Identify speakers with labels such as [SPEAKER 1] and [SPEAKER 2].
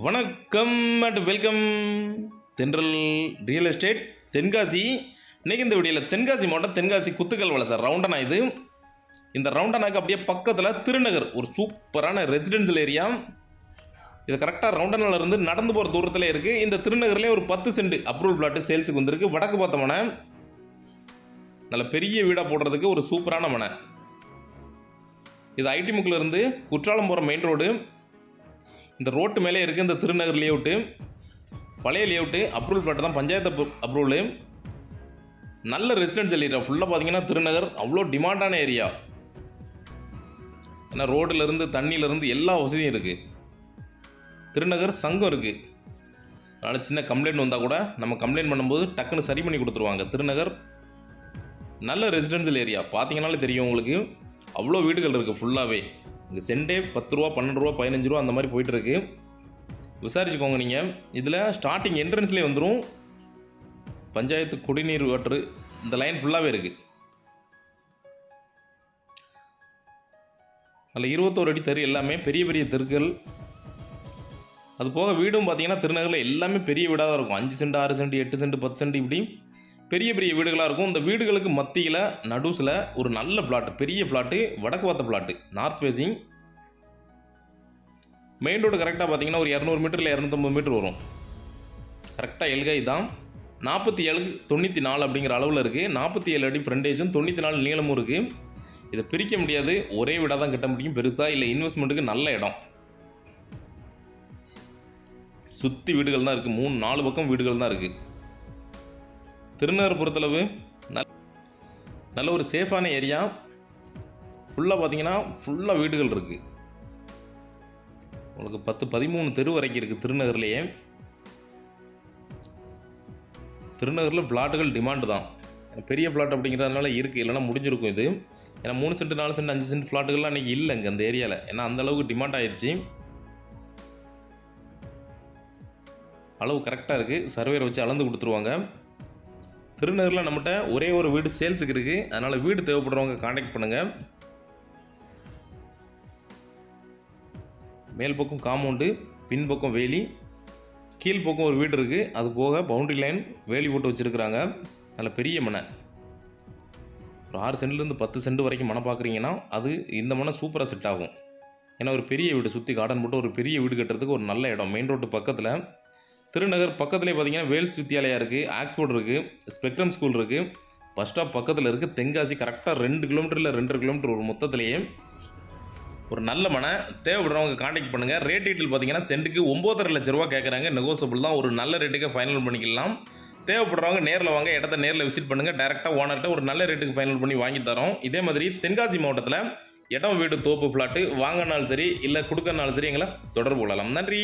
[SPEAKER 1] வணக்கம் and welcome Thendral real estate Tenkasi. இன்றைக்கி இந்த வீடியோவில் தென்காசி மாவட்டம் தென்காசி குத்துக்கல் வலை சார். ரவுண்டனா இது. இந்த ரவுண்டனாக்கு அப்படியே பக்கத்தில் திருநகர் ஒரு சூப்பரான ரெசிடென்சியல் ஏரியா இது கரெக்டாக ரவுண்டனால இருந்து நடந்து போகிற தூரத்தில் இருக்குது இந்த திருநகர்லேயே ஒரு பத்து சென்ட் அப்ரூவல் பிளாட்டு சேல்ஸுக்கு வந்திருக்கு. வடக்கு பார்த்த மனை. நல்ல பெரிய வீடாக போடுறதுக்கு ஒரு சூப்பரான மனை. இது ஐடி முக்கில் இருந்து குற்றாலம் போகிற மெயின் ரோடு இந்த ரோட்டு மேலே இருக்குது இந்த திருநகர் லேஅவுட்டு பழைய லேஅவுட்டு அப்ரூவல் பிளாட் தான் பஞ்சாயத்து அப்ரூவலு நல்ல ரெசிடென்ஷியல் ஏரியா ஃபுல்லாக பார்த்தீங்கன்னா திருநகர் அவ்வளோ டிமாண்டான ஏரியா ஏன்னா ரோடுலேருந்து தண்ணியிலேருந்து எல்லா வசதியும் இருக்குது திருநகர் சங்கம் இருக்குது அதனால் சின்ன கம்ப்ளைண்ட் வந்தால் கூட நம்ம கம்ப்ளைண்ட் பண்ணும்போது டக்குன்னு சரி பண்ணி கொடுத்துருவாங்க. திருநகர் நல்ல ரெசிடென்ஷியல் ஏரியா பார்த்தீங்கனாலே தெரியும் உங்களுக்கு. அவ்வளோ வீடுகள் இருக்குது ஃபுல்லாகவே இங்கே சென்டே பத்து ரூபா பன்னெண்டு ரூபா பதினஞ்சு ரூபா அந்த மாதிரி போயிட்டுருக்கு. விசாரிச்சுக்கோங்க நீங்கள் இதில் ஸ்டார்டிங் என்ட்ரன்ஸ்லேயே வந்துடும் பஞ்சாயத்து குடிநீர் வாட்ரு இந்த லைன் ஃபுல்லாகவே இருக்குது அதில் இருபத்தோரு அடி தெரு எல்லாமே பெரிய பெரிய தெருக்கள். அது போக வீடும் பார்த்தீங்கன்னா திருநகரில் எல்லாமே பெரிய வீடாக தான் இருக்கும். அஞ்சு சென்ட் ஆறு சென்ட் எட்டு சென்ட் பத்து சென்ட் இப்படி பெரிய பெரிய வீடுகளாக இருக்கும். இந்த வீடுகளுக்கு மத்தியில் நடுஸில் ஒரு நல்ல பிளாட் பெரிய பிளாட்டு வடக்கு வாத்த plot north facing main road கரெக்டாக பார்த்தீங்கன்னா ஒரு இரநூறு மீட்டரில் இரநூத்தம்பது மீட்டர் வரும். கரெக்டாக எல்கை தான் நாற்பத்தி ஏழு தொண்ணூற்றி நாலு அப்படிங்கிற அளவில் இருக்குது நாற்பத்தி ஏழு அடி ஃப்ரண்டேஜும் தொண்ணூற்றி நாலு நீளமும் இருக்குது இதை பிரிக்க முடியாது. ஒரே வீடாக தான் கட்ட முடியும். பெருசாக இல்லை இன்வெஸ்ட்மெண்ட்டுக்கு நல்ல இடம். சுற்றி வீடுகள் தான் இருக்குது மூணு நாலு பக்கம் வீடுகள் தான் இருக்குது திருநகர் பொறுத்தளவு நல் நல்ல ஒரு சேஃபான ஏரியா ஃபுல்லாக பார்த்தீங்கன்னா ஃபுல்லாக வீடுகள் இருக்குது உங்களுக்கு பத்து பதிமூணு தெரு வரைக்கும் இருக்குது திருநகர்லேயே திருநகரில் பிளாட்டுகள் டிமாண்டு தான். பெரிய பிளாட் அப்படிங்கிறதுனால இருக்குது இல்லைன்னா முடிஞ்சிருக்கும் இது. ஏன்னா மூணு சென்ட் நாலு சென்ட் அஞ்சு சென்ட் பிளாட்டுகள்லாம் அன்றைக்கி இல்லை இங்கே அந்த ஏரியாவில் ஏன்னா அந்த அளவுக்கு டிமாண்ட் ஆயிடுச்சு அளவு கரெக்டாக இருக்குது சர்வேரை வச்சு அளந்து கொடுத்துருவாங்க. திருநகரில் நம்மகிட்ட ஒரே ஒரு வீடு சேல்ஸுக்கு இருக்குது அதனால் வீடு தேவைப்படுறவங்க காண்டாக்ட் பண்ணுங்கள் மேல் பக்கம் காம்பவுண்டு பின்பக்கம் வேலி கீழ்ப்பக்கம் ஒரு வீடு இருக்குது அது போக பவுண்டரி லைன் வேலி போட்டு வச்சுருக்குறாங்க. அதில் பெரிய மனை. ஒரு ஆறு சென்ட்லேருந்து பத்து சென்ட் வரைக்கும் மனை பார்க்குறீங்கன்னா அது இந்த மனை சூப்பராக செட் ஆகும். ஏன்னா ஒரு பெரிய வீடு சுற்றி கார்டன் போட்டு ஒரு பெரிய வீடு கட்டுறதுக்கு ஒரு நல்ல இடம். மெயின் ரோட்டு பக்கத்தில் திருநகர் பக்கத்துலேயே பார்த்தீங்கன்னா வேல்ஸ் வித்யாலயா இருக்குது ஆக்ஸ்போர்ட் இருக்குது ஸ்பெக்ட்ரம் ஸ்கூல் இருக்குது பஸ் ஸ்டாப் பக்கத்தில் இருக்குது தென்காசி கரெக்டாக ரெண்டு கிலோமீட்டரில் ரெண்டரை கிலோமீட்டர் ஒரு மொத்தத்துலேயே. ஒரு நல்ல மனை தேவைப்படுறவங்க காண்டாக்ட் பண்ணுங்கள் ரேட் டீட்டெயில் பார்த்தீங்கன்னா சென்ட்டுக்கு ஒம்போதரை லட்ச ரூபா கேட்குறாங்க நெகோசபிள் தான். ஒரு நல்ல ரேட்டுக்கு ஃபைனல் பண்ணிக்கலாம். தேவைப்படுறவங்க நேரில் வாங்க இடத்த நேரில் விசிட் பண்ணுங்கள் டேரெக்டாக ஓனர்கிட்ட ஒரு நல்ல ரேட்டுக்கு ஃபைனல் பண்ணி வாங்கி தரோம். இதே மாதிரி தென்காசி மாவட்டத்தில் இடம் வீடு தோப்பு ஃப்ளாட்டு வாங்கினாலும் சரி இல்லை கொடுக்கறனாலும் சரி எங்களை தொடர்பு கொள்ளலாம். நன்றி!